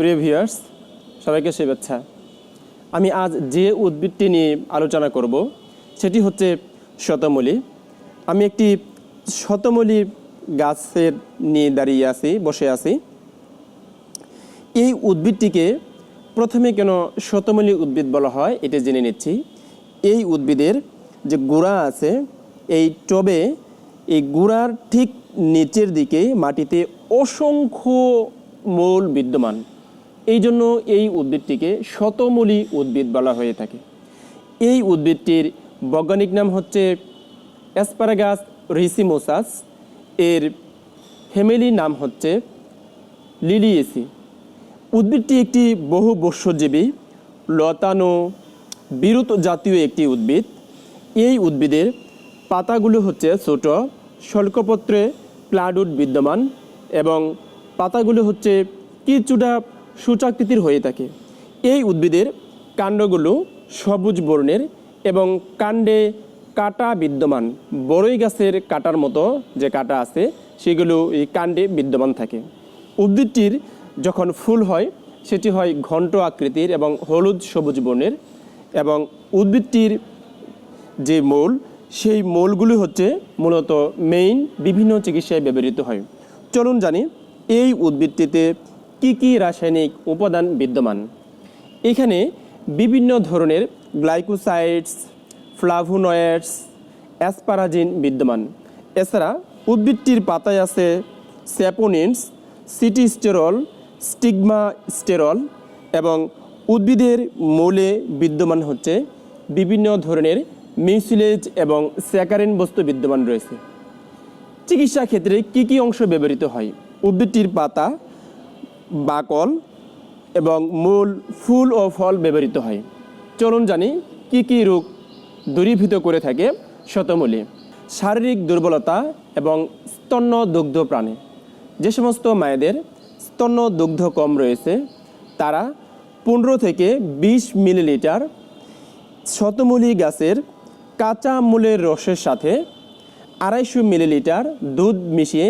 প্রিয় ভিউয়ার্স সবাইকে শুভেচ্ছা। আমি আজ যে উদ্ভিদটি নিয়ে আলোচনা করব, সেটি হচ্ছে শতমূলী। আমি একটি শতমূলী গাছের নিয়ে দাঁড়িয়ে আছি, বসে আছি। এই উদ্ভিদটিকে প্রথমে কেন শতমূলী উদ্ভিদ বলা হয়, এটা জেনে নিচ্ছি। এই উদ্ভিদের যে গোড়া আছে, এই টবে এই গোড়ার ঠিক নিচের দিকে মাটিতে অসংখ্য মূল বিদ্যমান। এই জন্য এই উদ্ভিদটিকে শতমূলী উদ্ভিদ বলা হয়ে থাকে। এই উদ্ভিদটির বৈজ্ঞানিক নাম হচ্ছে অ্যাসপারাগাস রিসিমোসাস এর ফ্যামিলি নাম হচ্ছে লিলিয়েসি উদ্ভিদটি একটি বহু বর্ষজীবী, লতানো, বিরুত জাতীয় একটি উদ্ভিদ। এই উদ্ভিদের পাতাগুলো হচ্ছে ছোট শল্কপত্রে প্লাডুট বিদ্যমান এবং পাতাগুলো হচ্ছে কিছুটা সূচাকৃতির হয়ে থাকে। এই উদ্ভিদের কাণ্ডগুলো সবুজ বর্ণের এবং কাণ্ডে কাটা বিদ্যমান। বড়ই গাছের কাটার মতো যে কাটা আছে, সেগুলো এই কাণ্ডে বিদ্যমান থাকে। উদ্ভিদটির যখন ফুল হয়, সেটি হয় ঘণ্ট আকৃতির এবং হলুদ সবুজ বর্ণের এবং উদ্ভিদটির যে মূল, সেই মূলগুলি হচ্ছে মূলত মেইন বিভিন্ন চিকিৎসায় ব্যবহৃত হয়। চলুন জানি, এই উদ্ভিদটিতে কি কি রাসায়নিক উপাদান বিদ্যমান? এখানে বিভিন্ন ধরনের গ্লাইকোসাইডস ফ্লাভোনয়েডস, অ্যাসপারাজিন বিদ্যমান। এছাড়া উদ্ভিদটির পাতায় আছে স্যাপোনিনস সিটিস্টেরল স্টিগমা স্টেরল এবং উদ্ভিদের মূলে বিদ্যমান হচ্ছে বিভিন্ন ধরনের মিউসিলেজ এবং স্যাকারিন বস্তু বিদ্যমান রয়েছে। চিকিৎসা ক্ষেত্রে কি কি অংশ ব্যবহৃত হয়? উদ্ভিদটির পাতা বাকল এবং মূল ফুল ও ফল ব্যবহৃত হয়। চলুন জানি কি কি রোগ দূরীভূত করে থাকে শতমূলী। শারীরিক দুর্বলতা এবং স্তন্য দুগ্ধ প্রাণী। যে সমস্ত মায়েদের স্তন্য দুগ্ধ কম রয়েছে, তারা পনেরো থেকে বিশ মিলিলিটার শতমূলী গাছের কাঁচা মূলের রসের সাথে আড়াইশো মিলিলিটার দুধ মিশিয়ে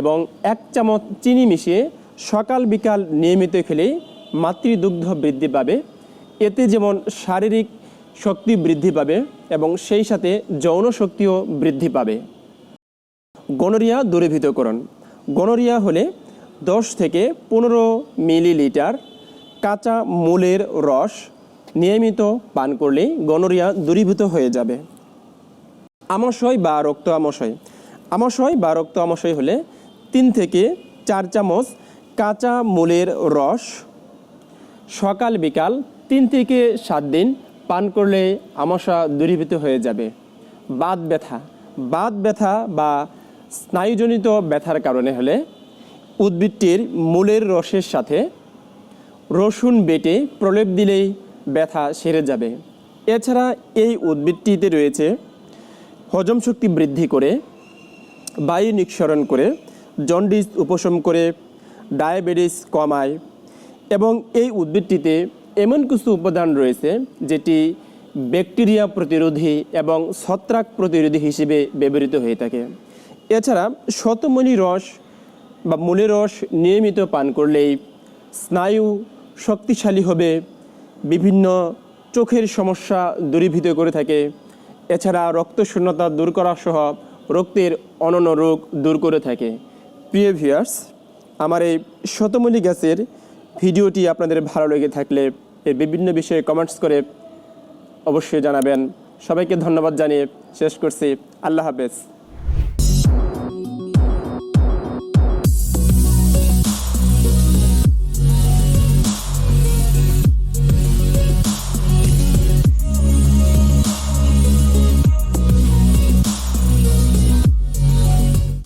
এবং এক চামচ চিনি মিশিয়ে সকাল বিকাল নিয়মিত খেলে মাতৃদুগ্ধ বৃদ্ধি পাবে। এতে যেমন শারীরিক শক্তি বৃদ্ধি পাবে এবং সেই সাথে যৌন শক্তিও বৃদ্ধি পাবে। গনোরিয়া দূরীভূতকরণ। গনোরিয়া হলে দশ থেকে পনেরো মিলিলিটার কাঁচা মূলের রস নিয়মিত পান করলেই গনোরিয়া দূরীভূত হয়ে যাবে। আমাশয় বা রক্ত আমাশয়। আমাশয় বা রক্ত আমাশয় হলে তিন থেকে চার চামচ কাঁচা মূলের রস, সকাল বিকাল তিন থেকে সাত দিন পান করলে আমাশা দূরীভূত হয়ে যাবে। বাত ব্যথা বাত ব্যথা বা স্নায়ুজনিত ব্যথার কারণে হলে উদ্ভিদটির মূলের রসের সাথে রসুন বেটে প্রলেপ দিলেই ব্যথা সেরে যাবে। এছাড়া এই উদ্ভিদটিতে রয়েছে হজম শক্তি বৃদ্ধি করে, বায়ু নিঃসরণ করে, জন্ডিস উপশম করে ডায়াবেটিস কমায় এবং এই উদ্ভিদটিতে এমন কিছু উপাদান রয়েছে যেটি ব্যাকটেরিয়া প্রতিরোধী এবং ছত্রাক প্রতিরোধী হিসেবে ব্যবহৃত হয়ে থাকে। এছাড়া শতমণি রস বা মূলের রস নিয়মিত পান করলেই স্নায়ু শক্তিশালী হবে, বিভিন্ন চোখের সমস্যা দূরীভূত করে থাকে। এছাড়া রক্ত শূন্যতা দূর করা সহ রক্তের অনন্য রোগ দূর করে থাকে। প্রিয় ভিউয়ার্স আমার এই শতমলি গ্যাসের ভিডিওটি আপনাদের ভালো লেগে থাকলে এর বিভিন্ন বিষয়ে কমেন্টস করে অবশ্যই জানাবেন। সবাইকে ধন্যবাদ জানিয়ে শেষ করছি। আল্লাহ হাফেজ।